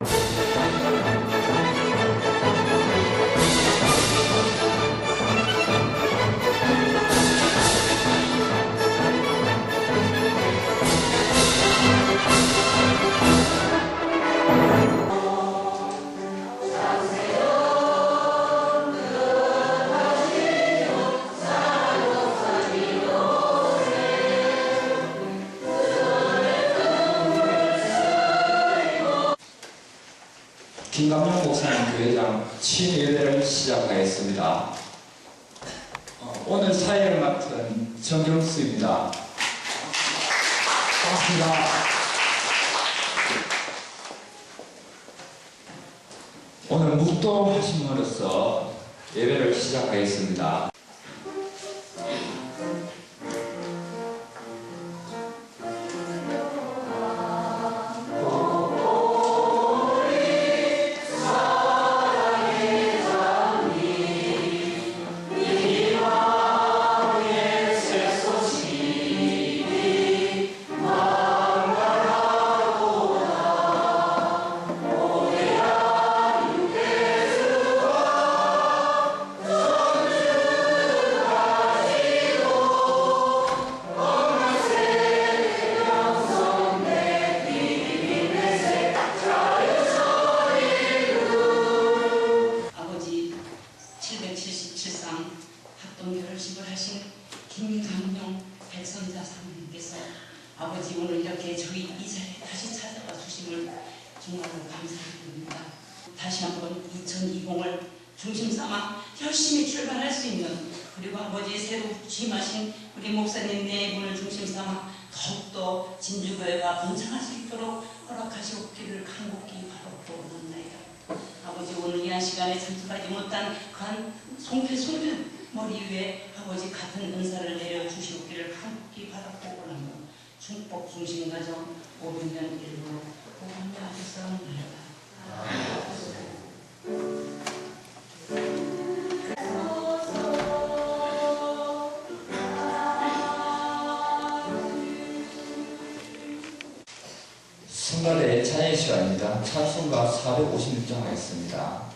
you 친예배를 시작하겠습니다. 어, 오늘 사회를 맡은 정경수입니다. 반갑습니다. 오늘 묵도하심으로써 예배를 시작하겠습니다. 정말로 감사드립니다. 다시 한번 2020을 중심 삼아 열심히 출발할 수 있는 그리고 아버지 새로 취임하신 우리 목사님 네 분을 중심 삼아 더욱더 진주교회가 번창할 수 있도록 허락하시옵기를 간곡히 바라보옵나이다. 아버지 오늘 이 한 시간에 참석하지 못한 간 송필 송필 머리 위에 아버지 같은 은사를 내려 주시옵기를 간곡히 바라보고 나면 중복 중심 가정 500년 일부 보관하겠사옵나이다. 순간의 찬양 시간입니다. 찬송가 456장 하겠습니다.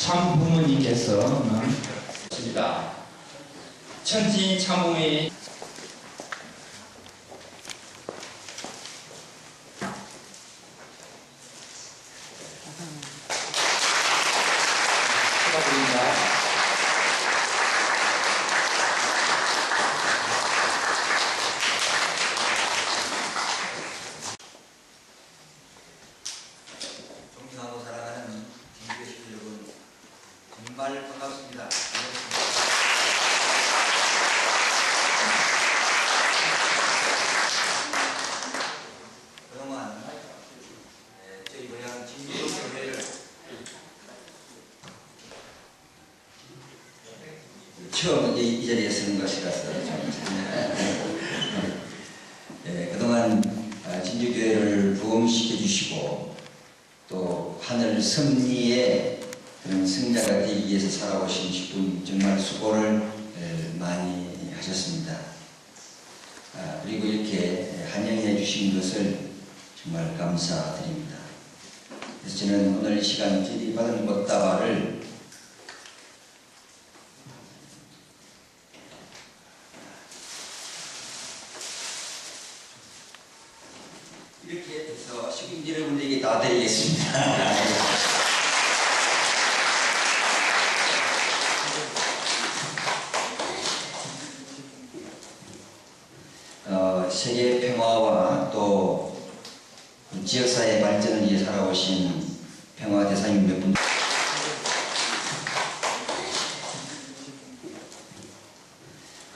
참 부모님께서는 있습니다. 천지 참부모의 축하드립니다. 존경하고 사랑하는 김교식 여러분 정말 반갑습니다. 반갑습니다. 그동안 에, 저희 고향 진주교회를 처음 이제 이 자리에 서는 것이라서 좀 예, 그동안 아, 진주교회를 부흥시켜 주시고 또 하늘 섭리의 그런 승자가 되기 위해서 살아오신 분 정말 수고를 에, 많이 하셨습니다. 아, 그리고 이렇게 환영해 주신 것을 정말 감사드립니다. 그래서 저는 오늘 이 시간 제리 받은 꽃다발을 이렇게 해서 식임 여러분들에게 다 드리겠습니다. 세계 평화와 또 지역사회 살아오신 평화 대사님 몇 분.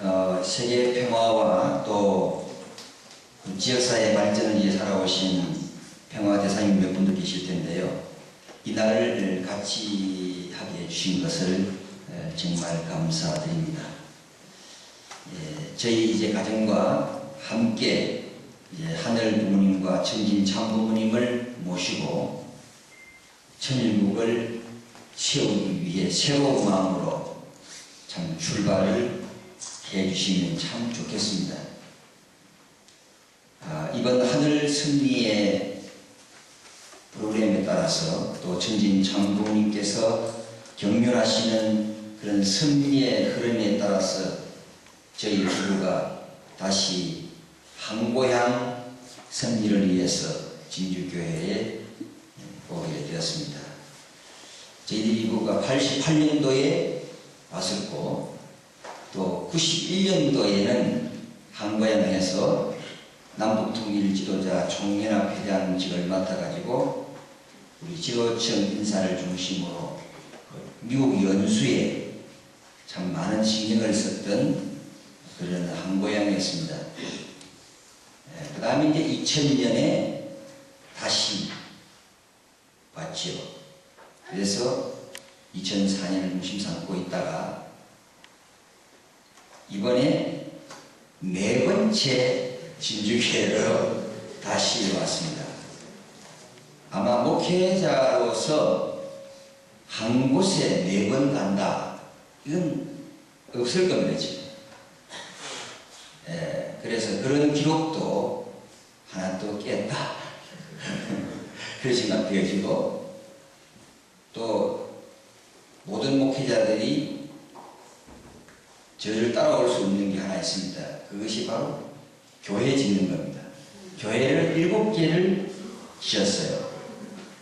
어, 세계 평화와 또 지역사회 발전을 위해 살아오신 평화 대사님 몇 분도 계실 텐데요. 이 날을 같이 하게 해주신 것을 에, 정말 감사드립니다. 예, 저희 이제 가정과 함께 하늘 부모님과 천진 참 부모님을 모시고 천일국을 세우기 위해 새로운 마음으로 참 출발을 해주시면 참 좋겠습니다. 아, 이번 하늘 승리의 프로그램에 따라서 또 천진 장부님께서 경륜하시는 그런 승리의 흐름에 따라서 저희 부부가 다시 한고향 승리를 위해서 진주교회에 오게 되었습니다. 저희들이 부부가 88년도에 왔었고 또 91년도에는 한고향에서 남북통일 지도자 총연합 회장직을 맡아가지고 우리 지도청 인사를 중심으로 그 미국 연수에 참 많은 신경을 썼던 그런 한고향이었습니다. 그 다음에 이제 2000년에 다시 왔지요. 그래서 2004년을 중심 삼고 있다가 이번에 네 번째 진주교회로 다시 왔습니다. 아마 목회자로서 한 곳에 네 번 간다. 이건 없을 겁니다. 예, 그래서 그런 기록도 하나 또 깼다. 그런 생각되어지고 또 모든 목회자들이 저를 따라올 수 있는 게 하나 있습니다. 그것이 바로 교회 짓는 겁니다. 교회를 일곱 개를 지었어요.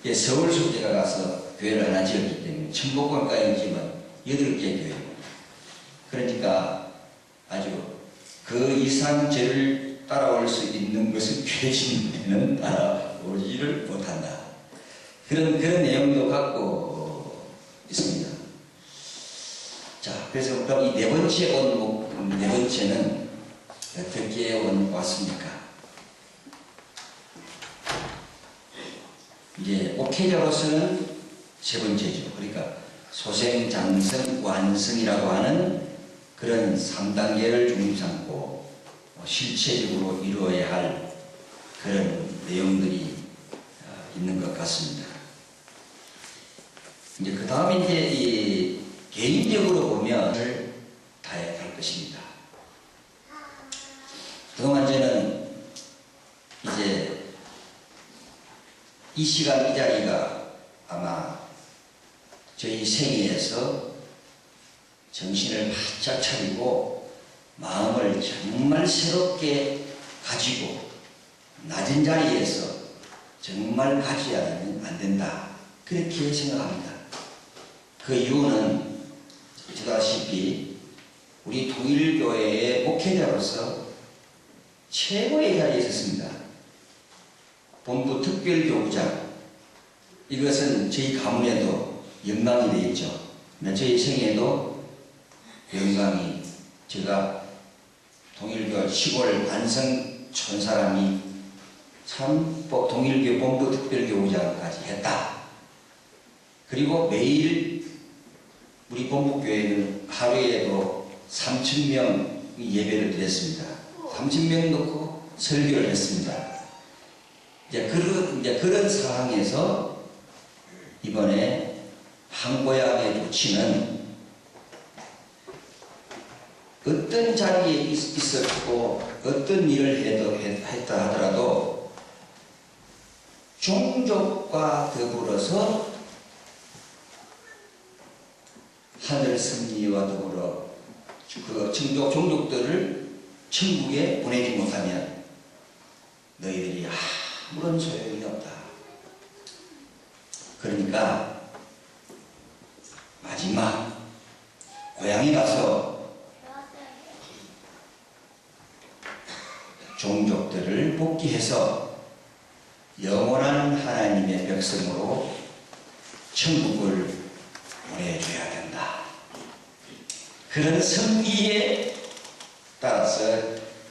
예, 서울 숙제가 가서 교회를 하나 지었기 때문에 천복관까지 지면 여덟 개 교회. 그러니까 아주 그 이상 저를 따라올 수 있는 것은 교회 짓는 데는 따라 오지를 못한다. 그런 그런 내용도 갖고 있습니다. 자, 그래서 그럼 이 네 번째 온, 목- 네 번째는 어떻게 온, 왔습니까? 이제 목회자로서는 세 번째죠. 그러니까 소생, 장성, 완성이라고 하는 그런 3단계를 중심 삼고 어, 실체적으로 이루어야 할 그런 내용들이 어, 있는 것 같습니다. 이제 그 다음에 이제 이 개인적으로 보면 다해야 할 것입니다. 그동안 저는 이제 이 시간 이 자리가 아마 저희 생애에서 정신을 바짝 차리고 마음을 정말 새롭게 가지고 낮은 자리에서 정말 가져야 되면 안 된다. 그렇게 생각합니다. 그 이유는 저다시피 우리 통일교회의 목회자로서 최고의 자리에 있었습니다. 본부 특별교부장 이것은 저희 가문에도 영광이 되어 있죠. 저희 생에도 영광이 제가 동일교 시골 관성촌 사람이 참 동일교 본부 특별교부장까지 했다. 그리고 매일 우리 본부교회는 하루에도 3천 명 예배를 드렸습니다. 3천 명 놓고 설교를 했습니다. 이제 그런 이제 그런 상황에서 이번에 한고향의 조치는 어떤 자리에 있- 있었고 어떤 일을 해도 했- 했다 하더라도 종족과 더불어서 하늘 승리와 더불어 그 종족, 종족들을 천국에 보내지 못하면 너희들이 아무런 소용이 없다. 그러니까 마지막 고향에 가서 종족들을 복귀해서 영원한 하나님의 백성으로 천국을 보내줘야 된다. 그런 성기에 따라서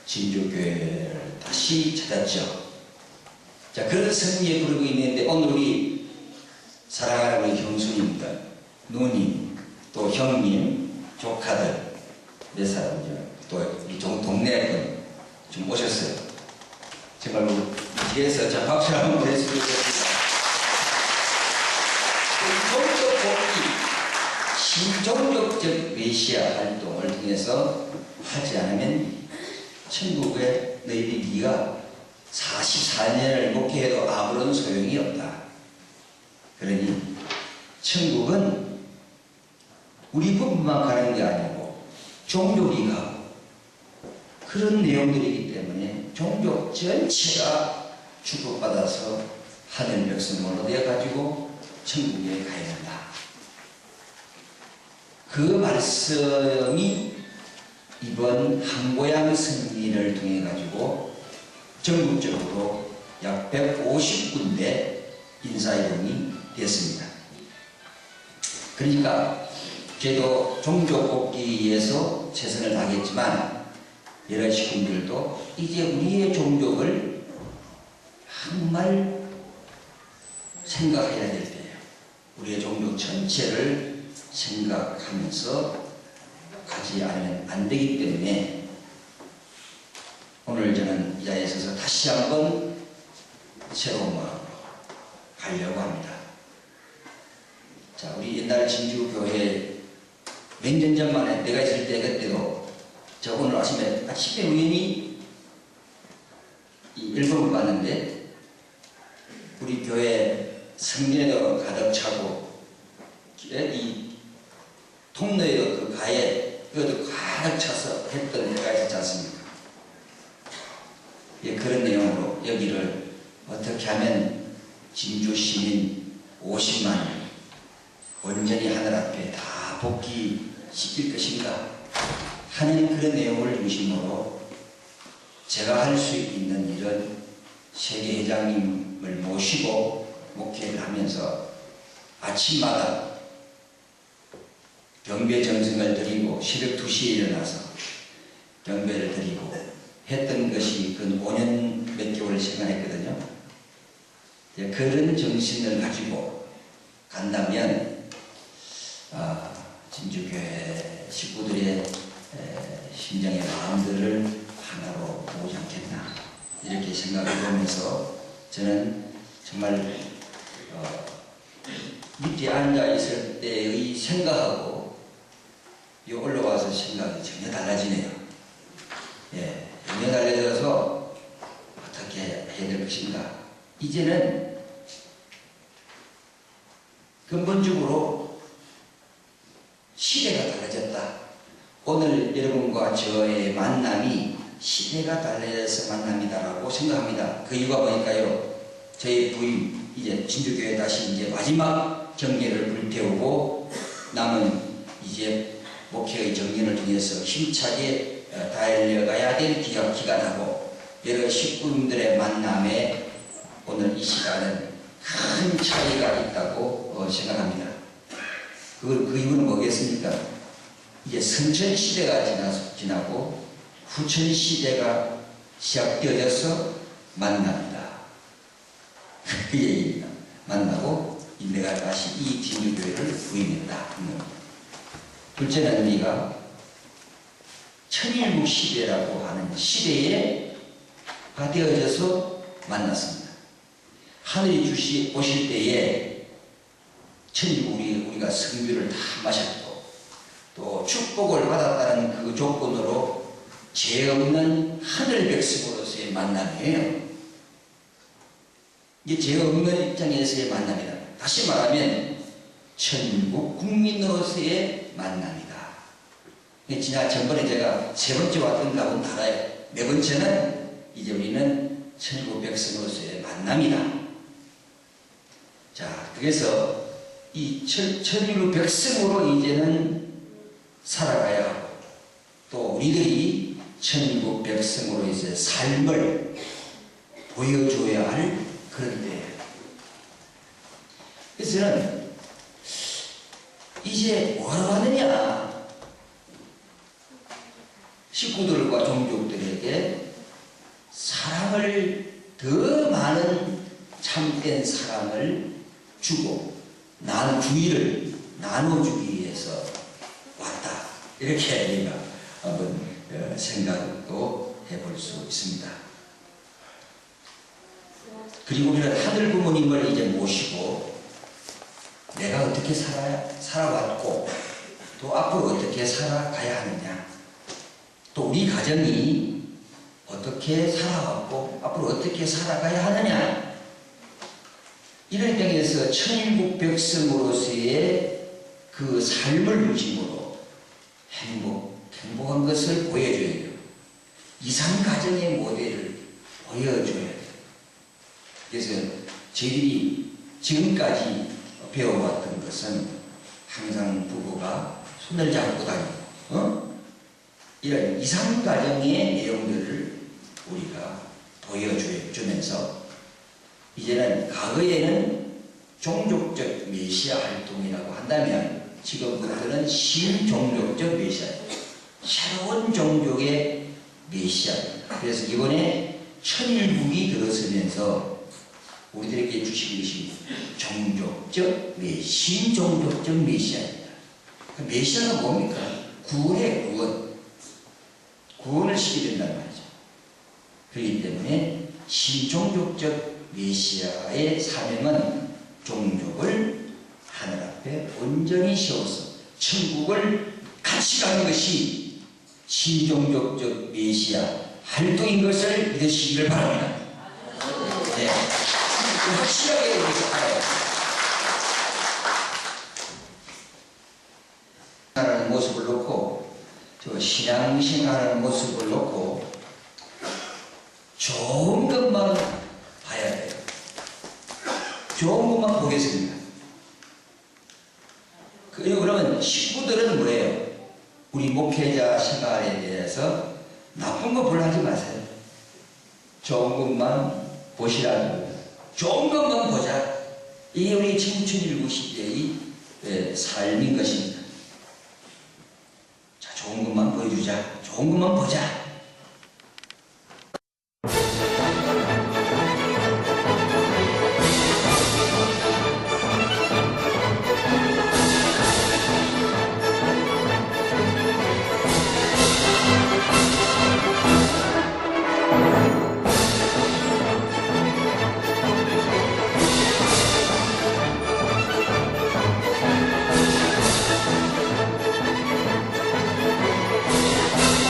진주교회를 다시 찾았죠. 자, 그런 성기에 부르고 있는데 오늘 우리 사랑하는 우리 형수님들, 누님, 또 형님, 조카들 몇 사람이죠. 또 우리 동- 동네 분 좀 오셨어요. 정말 뒤에서 자 박수 한번 보내주시면 좋겠습니다. 종족 복귀, 신종족적 메시아 활동을 통해서 하지 않으면 천국에 너희들이 네가 44년을 목회해도 아무런 소용이 없다. 그러니 천국은 우리 부분만 가는 게 아니고 종족이 가고 그런 내용들이기 때문에 종족 전체가 축복받아서 하늘 백성으로 되어가지고 천국에 가야 된다. 그 말씀이 이번 한고양 승리를 통해 가지고 전국적으로 약 150군데 인사이동이 됐습니다. 그러니까 저도 종족 복귀에서 최선을 다하겠지만 여러 식구들도 이제 우리의 종족을 정말 생각해야 될 때예요. 우리의 종족 전체를 생각하면서 가지 않으면 안 되기 때문에 오늘 저는 이 자리에 서서 다시 한번 새로운 마음으로 가려고 합니다. 자, 우리 옛날 진주교회 몇 년 전만에 내가 있을 때 그때도 저 오늘 아침에 아침에 우연히 이 일본을 봤는데 우리 교회 성전에도 가득 차고 예, 이 통로에도 그 가에 그것도 가득 차서 했던 때가 있었지 않습니까? 예, 그런 내용으로 여기를 어떻게 하면 진주 시민 50만 온전히 하늘 앞에 다 복귀시킬 것인가 하는 그런 내용을 중심으로 제가 할 수 있는 일은 세계 회장님 을 모시고 목회를 하면서 아침마다 경배 정성을 드리고 새벽 2시에 일어나서 경배를 드리고 했던 것이 그 5년 몇 개월 생각했거든요. 이제 그런 정신을 가지고 간다면 아, 진주교회 식구들의 에, 심정의 마음들을 하나로 모으지 않겠나 이렇게 생각해 보면서 저는 정말 어, 밑에 앉아 있을 때의 생각하고 이 올라와서 생각이 전혀 달라지네요. 예, 전혀 달라져서 어떻게 해야 될 것인가. 이제는 근본적으로 시대가 달라졌다. 오늘 여러분과 저의 만남이 시대가 달라져서 만남이다라고 생각합니다. 그 이유가 뭐니까요? 저희 부임 이제 진주교회 다시 이제 마지막 경계를 불태우고 남은 이제 목회의 정년을 통해서 힘차게 어, 달려가야 될 기간, 기간하고 여러 식구들의 만남에 오늘 이 시간은 큰 차이가 있다고 어, 생각합니다. 그, 그 이유는 뭐겠습니까? 이제 선천 시대가 지나, 지나고 후천 시대가 시작되어져서 만납니다. 그 얘기입니다. 만나고 내가 다시 이 진주교회를 부임했다. 둘째는 우리가 천일국 시대라고 하는 시대에 가 되어져서 만났습니다. 하늘이 주시 오실 때에 천일국 우리, 우리가 성비를 다 마셨고 또 축복을 받았다는 그 조건으로 죄 없는 하늘 백성으로서의 만남이에요. 이게 죄 없는 입장에서의 만남이다. 다시 말하면 천국 국민으로서의 만남이다. 지난 전번에 제가 세 번째 왔던 가본 나라에 네 번째는 이제 우리는 천국 백성으로서의 만남이다. 자, 그래서 이 천, 천일국 백성으로 이제는 살아가야 또 우리들이 천국 백성으로 이제 삶을 보여줘야 할 그런 때예요. 그래서 저는 이제 뭐하러 하느냐? 식구들과 종족들에게 사랑을 더 많은 참된 사랑을 주고 나는 주의를 나눠주기 위해서 왔다. 이렇게 우리가? 한번 어, 생각도 해볼 수 있습니다. 그리고 우리는 하늘 부모님을 이제 모시고 내가 어떻게 살아야 살아왔고 또 앞으로 어떻게 살아가야 하느냐 또 우리 가정이 어떻게 살아왔고 앞으로 어떻게 살아가야 하느냐 이런 땅에서 천일국 백성으로서의 그 삶을 중심으로 행복, 행복한 것을 보여줘야 돼요. 이상 가정의 모델을 보여줘야 돼요. 그래서 저희들이 지금까지 배워왔던 것은 항상 부부가 손을 잡고 다니고, 어? 이런 이상 가정의 내용들을 우리가 보여주면서 이제는 과거에는 종족적 메시아 활동이라고 한다면 지금부터는 신종족적 메시아 새로운 종족의 메시아입니다. 그래서 이번에 천일국이 들어서면서 우리들에게 주신 것이 종족적 메 신종족적 메시아입니다. 그 메시아가 뭡니까? 구원의 구원. 구원을 시키게 된단 말이죠. 그렇기 때문에 신종족적 메시아의 사명은 종족을 하늘 앞에 온전히 세워서 천국을 같이 가는 것이 신종족적 메시아 활동인 것을 믿으시기를 바랍니다. 네. 확실하게 알아요. 하는 모습을 놓고 저 신앙생활하는 모습을 놓고 좋은 것만 봐야 돼요. 좋은 것만 보겠습니다. 그리고 그러면 식구들은 뭐예요? 우리 목회자 대해서 나쁜 거 별로 하지 마세요. 좋은 것만 보시라는 거예요. 좋은 것만 보자. 이게 우리 청춘일구 시대의 예, 삶인 것입니다. 자, 좋은 것만 보여주자. 좋은 것만 보자.